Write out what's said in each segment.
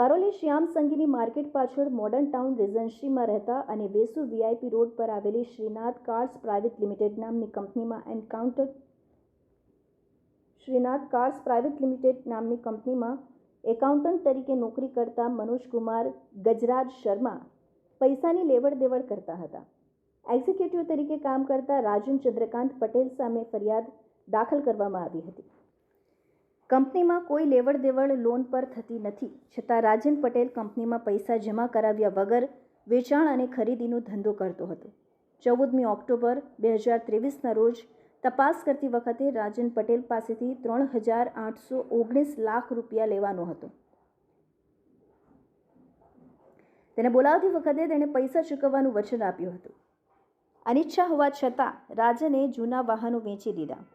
Saroli Shyam Sangini market પાછળ modern town રેઝન્સીમાં રહેતા અને વેસુ વીઆઈપી રોડ પર આવેલી શ્રીનાથ કાર્સ પ્રાઇવેટ લિમિટેડ નામની કંપનીમાં encounter Shrinath cars private limited નામની કંપનીમાં એકાઉન્ટન્ટ તરીકે નોકરી કરતા મનોજકુમાર ગજરાજ શર્મા પૈસાની લેવડ દેવડ કરતા હતા. એક્ઝિક્યુટિવ તરીકે કામ કરતા રાજન ચંદ્રકાંત પટેલ સામે ફરિયાદ દાખલ કરવામાં આવી હતી. કંપનીમાં કોઈ લેવડ દેવડ લોન પર થતી નથી, છતાં રાજન પટેલ કંપનીમાં પૈસા જમા કરાવ્યા વગર વેચાણ અને ખરીદીનો ધંધો કરતો હતો. ચૌદમી ઓક્ટોબર, બે હજાર ત્રેવીસના રોજ તપાસ કરતી વખતે રાજન પટેલ પાસેથી ત્રણ હજાર આઠસો ઓગણીસ લાખ રૂપિયા લેવાનો હતો. તેને બોલાવતી વખતે તેણે પૈસા ચૂકવવાનું વચન આપ્યું હતું. અનિચ્છા હોવા છતાં રાજને જૂના વાહનો વેચી દીધા.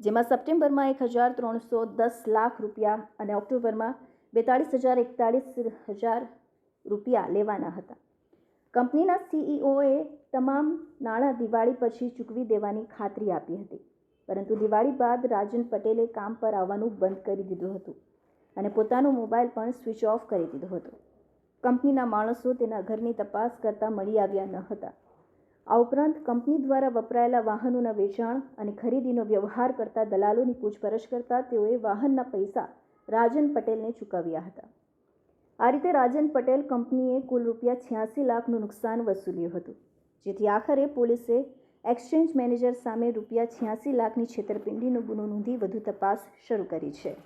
જેમાં સપ્ટેમ્બરમાં એક હજાર ત્રણસો દસ લાખ રૂપિયા અને ઓક્ટોબરમાં બેતાળીસ હજાર એકતાળીસ હજાર રૂપિયા લેવાના હતા. કંપનીના સીઈઓએ તમામ નાણાં દિવાળી પછી ચૂકવી દેવાની ખાતરી આપી હતી. પરંતુ દિવાળી બાદ રાજન પટેલે કામ પર આવવાનું બંધ કરી દીધું હતું અને પોતાનો મોબાઈલ પણ સ્વિચ ઓફ કરી દીધો હતો. કંપનીના માણસો તેના ઘરની તપાસ કરતા મળી આવ્યા ન હતા. આ ઉપરાંત કંપની દ્વારા વપરાયેલા વાહનોના વેચાણ અને ખરીદીનો વ્યવહાર કરતા દલાલોની પૂછપરછ કરતા તેઓએ વાહનના પૈસા રાજન પટેલને ચૂકવ્યા હતા. આ રીતે રાજન પટેલ કંપનીએ કુલ રૂપિયા છ્યાસી લાખનું નુકસાન વસૂલ્યું હતું, જેથી આખરે પોલીસે એક્સચેન્જ મેનેજર સામે રૂપિયા છ્યાસી લાખની છેતરપિંડીનો ગુનો નોંધી વધુ તપાસ શરૂ કરી છે.